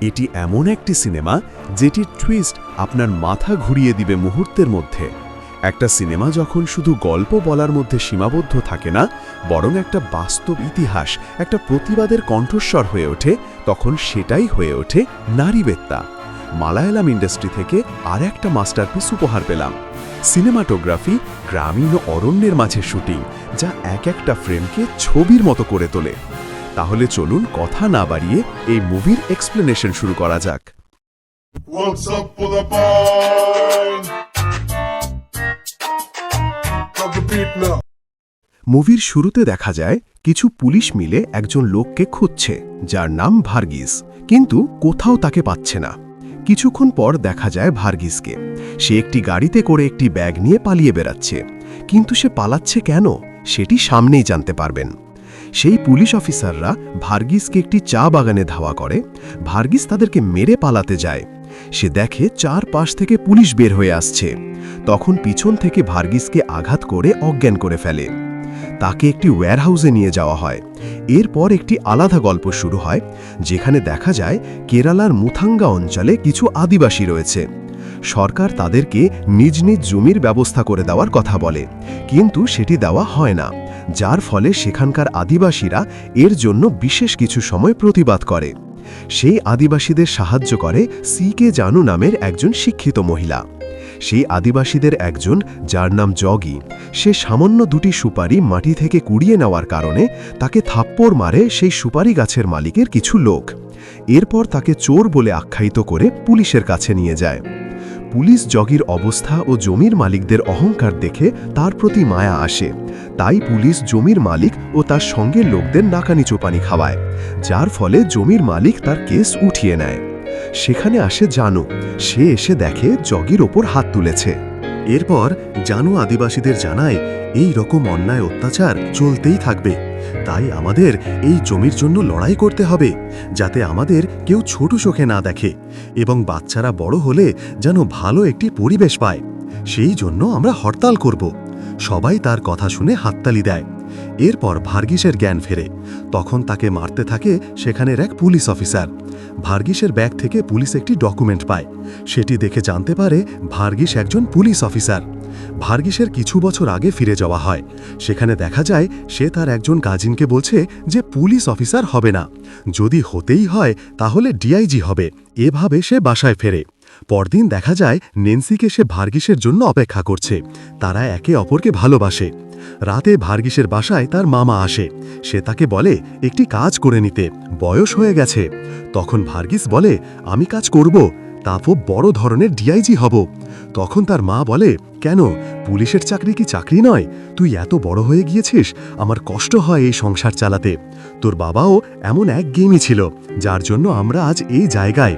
এটি এমন একটি সিনেমা যেটির টুইস্ট আপনার মাথা ঘুরিয়ে দিবে মুহূর্তের মধ্যে। একটা সিনেমা যখন শুধু গল্প বলার মধ্যে সীমাবদ্ধ থাকে না, বরং একটা বাস্তব ইতিহাস, একটা প্রতিবাদের কণ্ঠস্বর হয়ে ওঠে, তখন সেটাই হয়ে ওঠে নারীবেত্তা। মালায়ালাম ইন্ডাস্ট্রি থেকে আর একটা মাস্টারপিস উপহার পেলাম। সিনেমাটোগ্রাফি গ্রামীণ অরণ্যের মাঝে শুটিং, যা এক একটা ফ্রেমকে ছবির মতো করে তোলে। তাহলে চলুন কথা না বাড়িয়ে এই মুভির এক্সপ্লেনেশন শুরু করা যাক. মুভির শুরুতে দেখা যায় কিছু পুলিশ মিলে একজন লোককে খুঁজছে যার নাম ভার্গিস কিন্তু কোথাও তাকে পাচ্ছে না। কিছুক্ষণ পর দেখা যায় ভার্গিসকে। সে একটি গাড়িতে করে একটি ব্যাগ নিয়ে পালিয়ে বেড়াচ্ছে। কিন্তু সে পালাচ্ছে কেন সেটি সামনেই জানতে পারবেন। সেই পুলিশ অফিসাররা ভার্গিসকে একটি চা বাগানে ধাওয়া করে। ভার্গিস তাদেরকে মেরে পালাতে যায়। সে দেখে চার পাশ থেকে পুলিশ বের হয়ে আসছে। তখন পিছন থেকে ভার্গিসকে আঘাত করে অজ্ঞান করে ফেলে। তাকে একটি ওয়্যারহাউসে নিয়ে যাওয়া হয়। এরপর একটি আলাদা গল্প শুরু হয়, যেখানে দেখা যায় কেরালার মুথাঙ্গা অঞ্চলে কিছু আদিবাসী রয়েছে। সরকার তাদেরকে নিজ নিজ জমির ব্যবস্থা করে দেওয়ার কথা বলে। কিন্তু সেটি দেওয়া হয় না, যার ফলে সেখানকার আদিবাসীরা এর জন্য বিশেষ কিছু সময় প্রতিবাদ করে। সেই আদিবাসীদের সাহায্য করে সি কে জানু নামের একজন শিক্ষিত মহিলা। সেই আদিবাসীদের একজন, যার নাম জগি, সে সামান্য দুটি সুপারি মাটি থেকে কুড়িয়ে নেওয়ার কারণে তাকে থাপ্পড় মারে সেই সুপারি গাছের মালিকের কিছু লোক। এরপর তাকে চোর বলে আখ্যায়িত করে পুলিশের কাছে নিয়ে যায়। পুলিশ জগির অবস্থা ও জমির মালিকদের অহংকার দেখে তার প্রতি মায়া আসে। তাই পুলিশ জমির মালিক ও তার সঙ্গের লোকদের নাকানি চোপানি খাওয়ায়, যার ফলে জমির মালিক তার কেস উঠিয়ে নেয়। সেখানে আসে জানু। সে এসে দেখে জগির ওপর হাত তুলেছে। এরপর জানু আদিবাসীদের জানায়, এই রকম অন্যায় অত্যাচার চলতেই থাকবে। তাই আমাদের এই জমির জন্য লড়াই করতে হবে, যাতে আমাদের কেউ ছোট চোখে না দেখে এবং বাচ্চারা বড় হলে যেন ভালো একটি পরিবেশ পায়। সেই জন্য আমরা হরতাল করব। সবাই তার কথা শুনে হাততালি দেয়। এরপর ভার্গিসের জ্ঞান ফেরে। তখন তাকে মারতে থাকে সেখানের এক পুলিশ অফিসার। ভার্গিসের ব্যাগ থেকে পুলিশ একটি ডকুমেন্ট পায়। সেটি দেখে জানতে পারে ভার্গিস একজন পুলিশ অফিসার। ভার্গিসের কিছু বছর আগে ফিরে যাওয়া হয়। সেখানে দেখা যায়, সে তার একজন কাজিনকে বলছে যে পুলিশ অফিসার হবে না। যদি হতেই হয়, তাহলে ডিআইজি হবে। এভাবে সে বাসায় ফেরে। পরদিন দেখা যায়, নেন্সিকে সে ভার্গিসের জন্য অপেক্ষা করছে। তারা একে অপরকে ভালোবাসে। রাতে ভার্গিসের বাসায় তার মামা আসে। সে তাকে বলে, একটি কাজ করে নিতে। বয়স হয়ে গেছে। তখন ভার্গিস বলে, আমি কাজ করব। তাপও বড় ধরনের ডিআইজি হব। তখন তার মা বলে, কেন? পুলিশের চাকরি কি চাকরি নয়? তুই এত বড় হয়ে গিয়েছিস, আমার কষ্ট হয় এই সংসার চালাতে। তোর বাবাও এমন এক গেমই ছিল, যার জন্য আমরা আজ এই জায়গায়।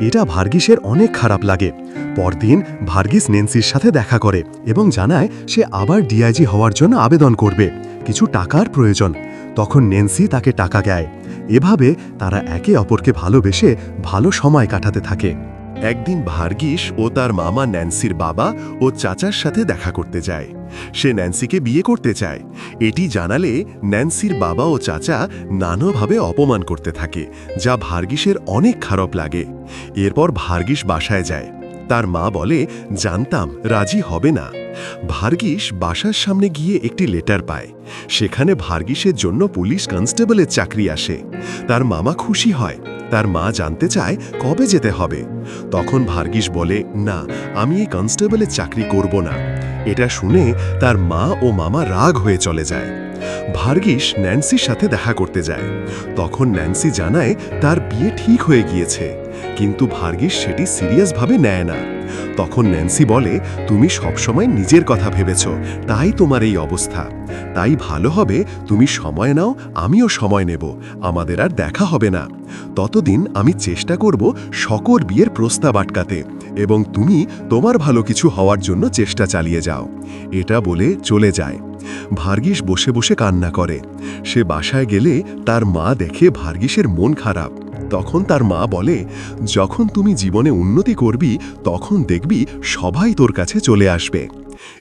এটা ভার্গিসের অনেক খারাপ লাগে। পরদিন ভার্গিস নেন্সির সাথে দেখা করে এবং জানায় সে আবার ডিআইজি হওয়ার জন্য আবেদন করবে। কিছু টাকার প্রয়োজন। তখন নেন্সি তাকে টাকা দেয়। এভাবে তারা একে অপরকে ভালোবেসে ভালো সময় কাটাতে থাকে। একদিন ভার্গিস ও তার মামা ন্যান্সির বাবা ও চাচার সাথে দেখা করতে যায়। সে ন্যান্সিকে বিয়ে করতে চায়। এটি জানালে ন্যান্সির বাবা ও চাচা নানাভাবে অপমান করতে থাকে, যা ভার্গিসের অনেক খারাপ লাগে। এরপর ভার্গিস বাসায় যায়। তার মা বলে, জানতাম, রাজি হবে না। ভার্গিস বাসার সামনে গিয়ে একটি লেটার পায়। সেখানে ভার্গিসের জন্য পুলিশ কনস্টেবলের চাকরি আসে। তার মামা খুশি হয়। তার মা জানতে চায়, কবে যেতে হবে? তখন ভার্গিস বলে, না, আমি এই কনস্টেবলের চাকরি করব না। এটা শুনে তার মা ও মামা রাগ হয়ে চলে যায়। ভার্গিস ন্যান্সির সাথে দেখা করতে যায়। তখন ন্যান্সি জানায়, তার বিয়ে ঠিক হয়ে গিয়েছে। কিন্তু ভার্গিস সেটি সিরিয়াসভাবে নেয় না। তখন ন্যান্সি বলে, তুমি সবসময় নিজের কথা ভেবেছ, তাই তোমার এই অবস্থা। তাই ভালো হবে, তুমি সময় নাও, আমিও সময় নেব, আমাদের আর দেখা হবে না। ততদিন আমি চেষ্টা করব সকর বিয়ের প্রস্তাব আটকাতে এবং তুমি তোমার ভালো কিছু হওয়ার জন্য চেষ্টা চালিয়ে যাও। এটা বলে চলে যায়। ভার্গিস বসে বসে কান্না করে। সে বাসায় গেলে তার মা দেখে ভার্গিসের মন খারাপ। তখন তার মা বলে, যখন তুমি জীবনে উন্নতি করবি, তখন দেখবি সবাই তোর কাছে চলে আসবে।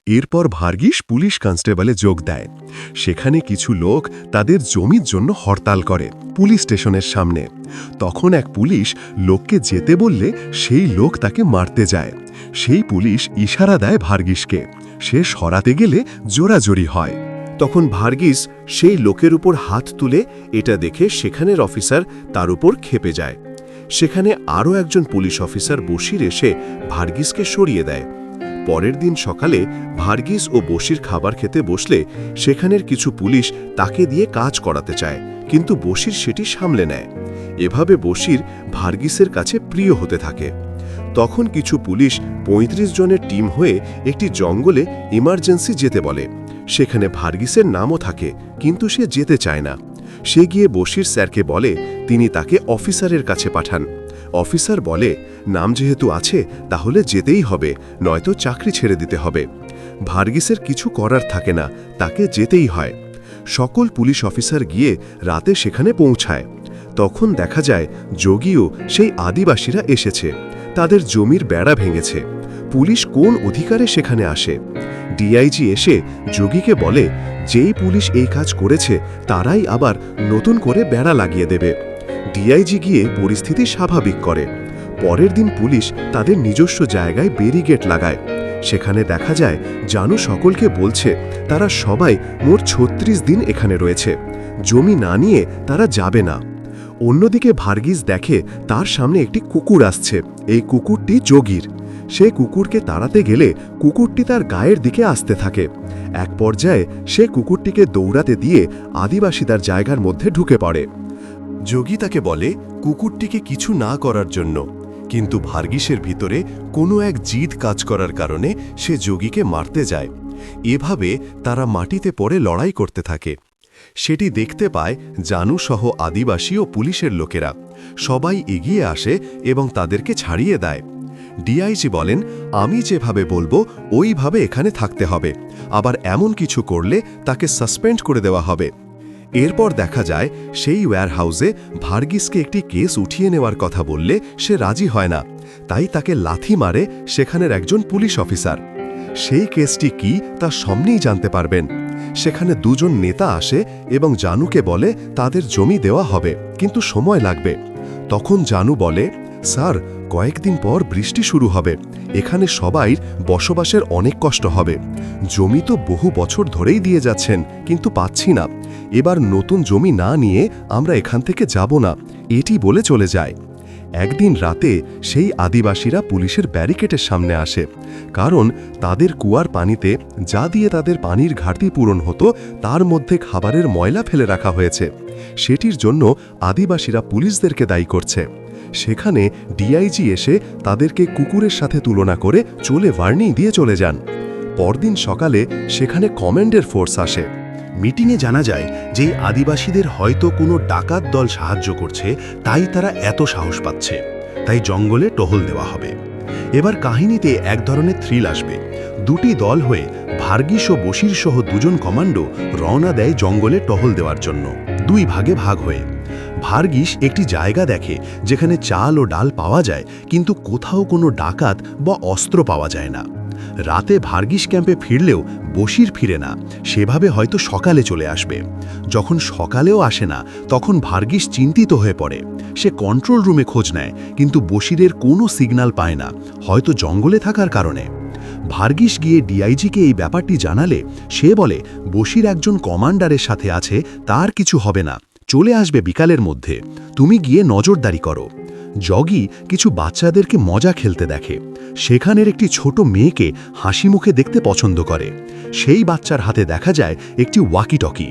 এরপর ভার্গিস পুলিশ কনস্টেবলে যোগ দেয়। সেখানে কিছু লোক তাদের জমির জন্য হরতাল করে পুলিশ স্টেশনের সামনে। তখন এক পুলিশ লোককে যেতে বললে সেই লোক তাকে মারতে যায়। সেই পুলিশ ইশারা দেয় ভার্গিসকে। সে সরাতে গেলে জোরাজোরি হয়। তখন ভার্গিস সেই লোকের উপর হাত তুলে এটা দেখে সেখানের অফিসার তার উপর খেপে যায়। সেখানে আরও একজন পুলিশ অফিসার বসির এসে ভার্গিসকে সরিয়ে দেয়। পরের দিন সকালে ভার্গিস ও বসির খাবার খেতে বসলে সেখানের কিছু পুলিশ তাকে দিয়ে কাজ করাতে চায়, কিন্তু বসির সেটি সামলে নেয়। এভাবে বসির ভার্গিসের কাছে প্রিয় হতে থাকে। তখন কিছু পুলিশ ৩৫ জনের টিম হয়ে একটি জঙ্গলে ইমার্জেন্সি যেতে বলে। সেখানে ভার্গিসের নামও থাকে, কিন্তু সে যেতে চায় না। সে গিয়ে বসির স্যারকে বলে, তিনি তাকে অফিসারের কাছে পাঠান। অফিসার বলে, নাম যেহেতু আছে, তাহলে যেতেই হবে, নয়তো চাকরি ছেড়ে দিতে হবে। ভার্গিসের কিছু করার থাকে না, তাকে যেতেই হয়। সকল পুলিশ অফিসার গিয়ে রাতে সেখানে পৌঁছায়। তখন দেখা যায়, যোগীও সেই আদিবাসীরা এসেছে। তাদের জমির বেড়া ভেঙেছে। পুলিশ কোন অধিকারে সেখানে আসে? ডিআইজি এসে যোগীকে বলে, যেই পুলিশ এই কাজ করেছে, তারাই আবার নতুন করে বেড়া লাগিয়ে দেবে। ডিআইজি গিয়ে পরিস্থিতি স্বাভাবিক করে। পরের দিন পুলিশ তাদের নিজস্ব জায়গায় ব্যারিগেট লাগায়। সেখানে দেখা যায়, জানু সকলকে বলছে, তারা সবাই মোট ছত্রিশ দিন এখানে রয়েছে। জমি না নিয়ে তারা যাবে না। অন্যদিকে ভার্গিস দেখে, তার সামনে একটি কুকুর আসছে। এই কুকুরটি যোগীর। সে কুকুরকে তাড়াতে গেলে কুকুরটি তার গায়ের দিকে আসতে থাকে। এক পর্যায়ে সে কুকুরটিকে দৌড়াতে দিয়ে আদিবাসী তার জায়গার মধ্যে ঢুকে পড়ে। যোগী তাকে বলে, কুকুরটিকে কিছু না করার জন্য। কিন্তু ভার্গিসের ভিতরে কোনো এক জিদ কাজ করার কারণে সে যোগীকে মারতে যায়। এভাবে তারা মাটিতে পড়ে লড়াই করতে থাকে। সেটি দেখতে পায় জানু সহ আদিবাসী ও পুলিশের লোকেরা। সবাই এগিয়ে আসে এবং তাদেরকে ছাড়িয়ে দেয়। ডিআইজি বলেন, আমি যেভাবে বলব, ওইভাবে এখানে থাকতে হবে। আবার এমন কিছু করলে তাকে সাসপেন্ড করে দেওয়া হবে। এরপর দেখা যায়, সেই ওয়্যারহাউসে ভার্গিসকে একটি কেস উঠিয়ে নেওয়ার কথা বললে সে রাজি হয় না। তাই তাকে লাথি মারে সেখানের একজন পুলিশ অফিসার। সেই কেসটি কি তা সামনেই জানতে পারবেন। সেখানে দুজন নেতা আসে এবং জানুকে বলে, তাদের জমি দেওয়া হবে, কিন্তু সময় লাগবে। তখন জানু বলে, স্যার কয়েকদিন পর বৃষ্টি শুরু হবে। এখানে সবাই বসবাসের অনেক কষ্ট হবে। জমি তো বহু বছর ধরেই দিয়ে যাচ্ছেন, কিন্তু পাচ্ছি না। এবার নতুন জমি না নিয়ে আমরা এখান থেকে যাব না, এটি বলে চলে যায়। একদিন রাতে সেই আদিবাসীরা পুলিশের ব্যারিকেটের সামনে আসে। কারণ তাদের কুয়ার পানিতে যা দিয়ে তাদের পানির ঘাটতি পূরণ হতো, তার মধ্যে খাবারের ময়লা ফেলে রাখা হয়েছে। সেটির জন্য আদিবাসীরা পুলিশদেরকে দায়ী করছে। সেখানে ডিআইজি এসে তাদেরকে কুকুরের সাথে তুলনা করে চলে ওয়ার্নিং দিয়ে চলে যান। পরদিন সকালে সেখানে কমান্ডের ফোর্স আসে। মিটিংয়ে জানা যায় যে আদিবাসীদের হয়তো কোনো ডাকাত দল সাহায্য করছে, তাই তারা এত সাহস পাচ্ছে। তাই জঙ্গলে টহল দেওয়া হবে। এবার কাহিনীতে এক ধরনের থ্রিল আসবে। দুটি দল হয়ে ভার্গিস ও বশির সহ দুজন কমান্ডো রওনা দেয় জঙ্গলে টহল দেওয়ার জন্য। দুই ভাগে ভাগ হয়ে। ভার্গিস একটি জায়গা দেখে, যেখানে চাল ও ডাল পাওয়া যায়, কিন্তু কোথাও কোনো ডাকাত বা অস্ত্র পাওয়া যায় না। রাতে ভার্গিস ক্যাম্পে ফিরলেও বসির ফিরে না, সেভাবে হয়তো সকালে চলে আসবে। যখন সকালেও আসে না, তখন ভার্গিস চিন্তিত হয়ে পড়ে। সে কন্ট্রোল রুমে খোঁজ নেয়, কিন্তু বসিরের কোনো সিগন্যাল পায় না, হয়তো জঙ্গলে থাকার কারণে। ভার্গিস গিয়ে ডিআইজিকে এই ব্যাপারটি জানালে, সে বলে বসির একজন কমান্ডারের সাথে আছে, তার কিছু হবে না। চলে আসবে বিকালের মধ্যে। তুমি গিয়ে নজরদারি করো। জগি কিছু বাচ্চাদেরকে মজা খেলতে দেখে। সেখানের একটি ছোট মেয়েকে হাসি মুখে দেখতে পছন্দ করে। সেই বাচ্চার হাতে দেখা যায় একটি ওয়াকিটকি।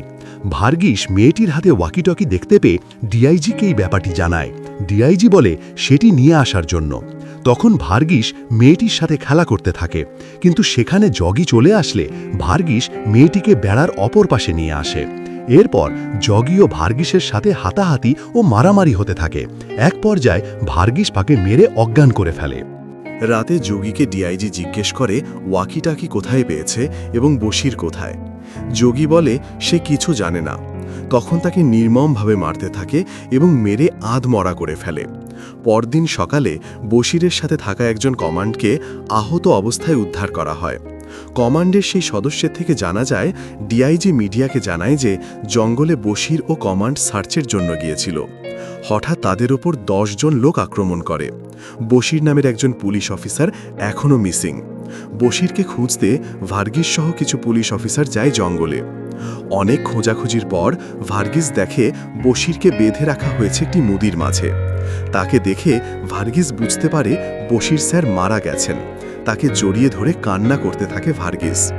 ভার্গিস মেয়েটির হাতে ওয়াকিটকি দেখতে পেয়ে ডিআইজিকে এই ব্যাপারটি জানায়। ডিআইজি বলে, সেটি নিয়ে আসার জন্য। তখন ভার্গিস মেয়েটির সাথে খেলা করতে থাকে। কিন্তু সেখানে জগি চলে আসলে ভার্গিস মেয়েটিকে বেড়ার অপর পাশে নিয়ে আসে। এরপর জগি ও ভার্গিসের সাথে হাতাহাতি ও মারামারি হতে থাকে। এক পর্যায়ে ভার্গিস পাকে মেরে অজ্ঞান করে ফেলে। রাতে যোগীকে ডিআইজি জিজ্ঞেস করে, ওয়াকিটাকি কোথায় পেয়েছে এবং বসির কোথায়? যোগী বলে, সে কিছু জানে না। তখন তাকে নির্মমভাবে মারতে থাকে এবং মেরে আধমরা করে ফেলে। পরদিন সকালে বশিরের সাথে থাকা একজন কমান্ডকে আহত অবস্থায় উদ্ধার করা হয়। কমান্ডের সেই সদস্যের থেকে জানা যায়, ডিআইজি মিডিয়াকে জানায় যে জঙ্গলে বশির ও কমান্ড সার্চের জন্য গিয়েছিল। হঠাৎ তাদের ওপর জন লোক আক্রমণ করে। বশির নামের একজন পুলিশ অফিসার এখনও মিসিং। বশিরকে খুঁজতে ভার্গিস সহ কিছু পুলিশ অফিসার যায় জঙ্গলে। অনেক খোঁজাখুঁজির পর ভার্গিস দেখে বশিরকে বেঁধে রাখা হয়েছে একটি মুদির মাঝে। তাকে দেখে ভার্গিস বুঝতে পারে বশির স্যার মারা গেছেন। তাকে জড়িয়ে ধরে কান্না করতে থাকে ভার্গিস।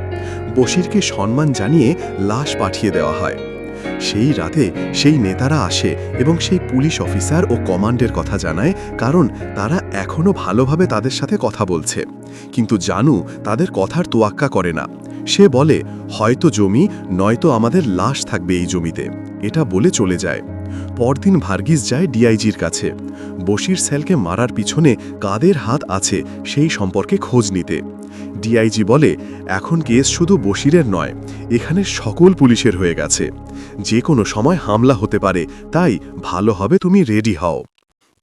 বশিরকে সম্মান জানিয়ে লাশ পাঠিয়ে দেওয়া হয়। সেই রাতে সেই নেতারা আসে এবং সেই পুলিশ অফিসার ও কমান্ডের কথা জানায় কারণ তারা এখনও ভালোভাবে তাদের সাথে কথা বলছে। কিন্তু জানু তাদের কথার তোয়াক্কা করে না। সে বলে, হয়তো জমি, নয়তো আমাদের লাশ থাকবে এই জমিতে। এটা বলে চলে যায়। পরদিন ভার্গিস যায় ডিআইজির কাছে। বশির স্যালকে মারার পিছনে কাদের হাত আছে সেই সম্পর্কে খোঁজ নিতে। ডিআইজি বলে, এখন কেস শুধু বশিরের নয়, এখানে সকল পুলিশের হয়ে গেছে। যে কোনো সময় হামলা হতে পারে, তাই ভালো হবে তুমি রেডি হও।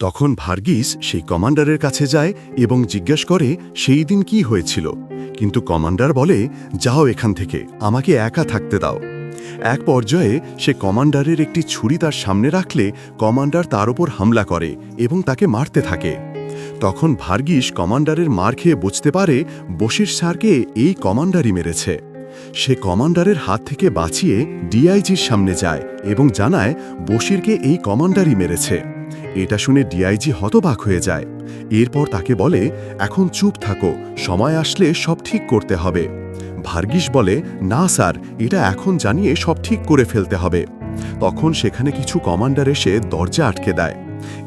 তখন ভার্গিস সেই কমান্ডারের কাছে যায় এবং জিজ্ঞেস করে, সেই দিন কি হয়েছিল? কিন্তু কমান্ডার বলে, যাও এখান থেকে, আমাকে একা থাকতে দাও। এক পর্যায়ে সে কমান্ডারের একটি ছুরি তার সামনে রাখলে কমান্ডার তার ওপর হামলা করে এবং তাকে মারতে থাকে। তখন ভার্গিস কমান্ডারের মার খেয়ে বুঝতে পারে বশির স্যারকে এই কমান্ডারই মেরেছে। সে কমান্ডারের হাত থেকে বাঁচিয়ে ডিআইজির সামনে যায় এবং জানায় বশিরকে এই কমান্ডারই মেরেছে। এটা শুনে ডিআইজি হতবাক হয়ে যায়। এরপর তাকে বলে, এখন চুপ থাকো, সময় আসলে সব ঠিক করতে হবে। ভার্গিস বলে, না, স্যার, এটা এখন জানিয়ে সব ঠিক করে ফেলতে হবে। তখন সেখানে কিছু কমান্ডার এসে দরজা আটকে দেয়।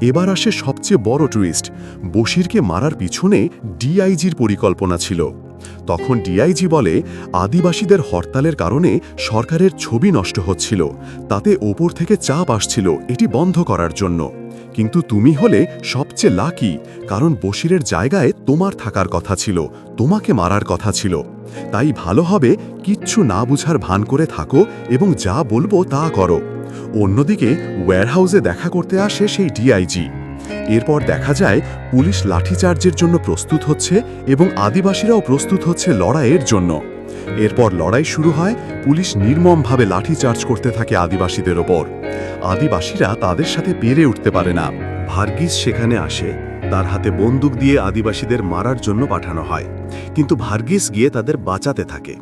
এবার আসে সবচেয়ে বড় টুইস্ট। বশিরকে মারার পিছনে ডিআইজির পরিকল্পনা ছিল। তখন ডিআইজি বলে, আদিবাসীদের হরতালের কারণে সরকারের ছবি নষ্ট হচ্ছিল। তাতে ওপর থেকে চাপ আসছিল। এটি বন্ধ করার জন্য। কিন্তু তুমি হলে সবচেয়ে লাকি, কারণ বসিরের জায়গায় তোমার থাকার কথা ছিল, তোমাকে মারার কথা ছিল। তাই ভালো হবে কিচ্ছু না বুঝার ভান করে থাকো এবং যা বলব তা করো। অন্যদিকে ওয়্যারহাউসে দেখা করতে আসে সেই ডিআইজি এরপর দেখা যায় পুলিশ লাঠিচার্জের জন্য প্রস্তুত হচ্ছে এবং আদিবাসীরাও প্রস্তুত হচ্ছে লড়াইয়ের জন্য। এরপর লড়াই শুরু হয়, পুলিশ নির্মমভাবে লাঠিচার্জ করতে থাকে আদিবাসীদের ওপর। আদিবাসীরা তাদের সাথে পেরে উঠতে পারে না। ভার্গিস সেখানে আসে। তার হাতে বন্দুক দিয়ে আদিবাসীদের মারার জন্য পাঠানো হয়। কিন্তু ভার্গিস গিয়ে তাদের বাঁচাতে থাকে।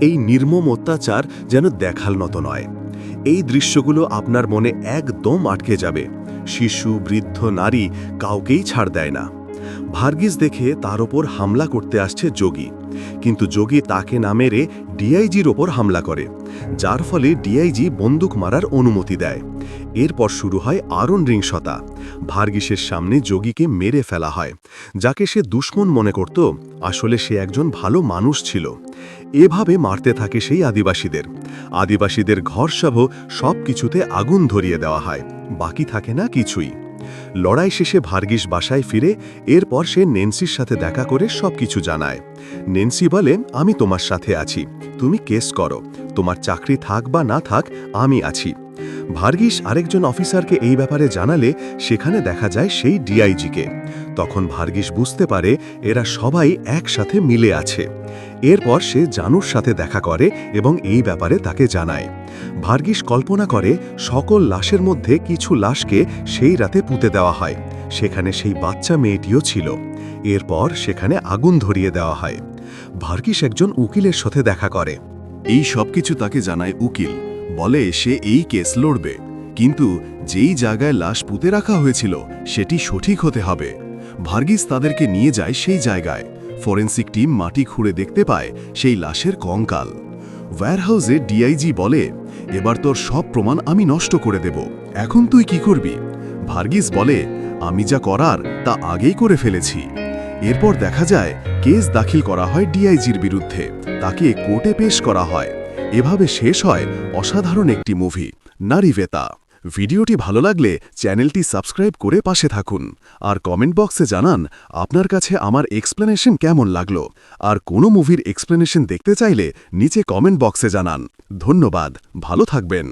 এই নির্মম অত্যাচার যেন দেখাল মতো নয়। এই দৃশ্যগুলো আপনার মনে একদম আটকে যাবে। শিশু, বৃদ্ধ, নারী কাউকেই ছাড় দেয় না। ভার্গিস দেখে তার ওপর হামলা করতে আসছে যোগী। কিন্তু যোগী তাকে না মেরে ডিআইজির ওপর হামলা করে, যার ফলে ডিআইজি বন্দুক মারার অনুমতি দেয়। এরপর শুরু হয় আরণ রিংসতা ভার্গিসের সামনে যোগীকে মেরে ফেলা হয়, যাকে সে দুশ্মন মনে করত, আসলে সে একজন ভালো মানুষ ছিল। এভাবে মারতে থাকে সেই আদিবাসীদের। আদিবাসীদের ঘরসহ সব কিছুতে আগুন ধরিয়ে দেওয়া হয়, বাকি থাকে না কিছুই। লড়াই শেষে ভার্গিস বাসায় ফিরে এরপর সে নেন্সির সাথে দেখা করে সবকিছু জানায়। নেন্সি বলে আমি তোমার সাথে আছি। তুমি কেস করো। তোমার চাকরি থাক বা না থাক, আমি আছি। ভার্গিস আরেকজন অফিসারকে এই ব্যাপারে জানালে সেখানে দেখা যায় সেই ডিআইজিকে। তখন ভার্গিস বুঝতে পারে এরা সবাই একসাথে মিলে আছে। এরপর সে জানুর সাথে দেখা করে এবং এই ব্যাপারে তাকে জানায়। ভার্গিস কল্পনা করে সকল লাশের মধ্যে কিছু লাশকে সেই রাতে পুঁতে দেওয়া হয়। সেখানে সেই বাচ্চা মেয়েটিও ছিল। এরপর সেখানে আগুন ধরিয়ে দেওয়া হয়। ভার্গিস একজন উকিলের সাথে দেখা করে। এই সবকিছু তাকে জানায় উকিল। বলে সে এই কেস লড়বে। কিন্তু যেই জায়গায় লাশ পুঁতে রাখা হয়েছিল, সেটি সঠিক হতে হবে। ভার্গিস তাদেরকে নিয়ে যায় সেই জায়গায়। ফরেন্সিক টিম মাটি খুঁড়ে দেখতে পায় সেই লাশের কঙ্কাল। ওয়্যারহাউসে ডিআইজি বলে, এবার তোর সব প্রমাণ আমি নষ্ট করে দেব। এখন তুই কি করবি? ভার্গিস বলে, আমি যা করার, তা আগেই করে ফেলেছি। এরপর দেখা যায়, কেস দাখিল করা হয় ডিআইজির বিরুদ্ধে। তাকে কোর্টে পেশ করা হয়। এভাবে শেষ হয় অসাধারণ একটি মুভি নারীবেতা ভিডিওটি ভালো লাগলে চ্যানেলটি সাবস্ক্রাইব করে পাশে থাকুন। আর কমেন্ট বক্সে জানান আপনার কাছে আমার এক্সপ্লেনেশন কেমন লাগল। আর কোনো মুভির এক্সপ্লেনেশন দেখতে চাইলে নিচে কমেন্ট বক্সে জানান। ধন্যবাদ, ভালো থাকবেন।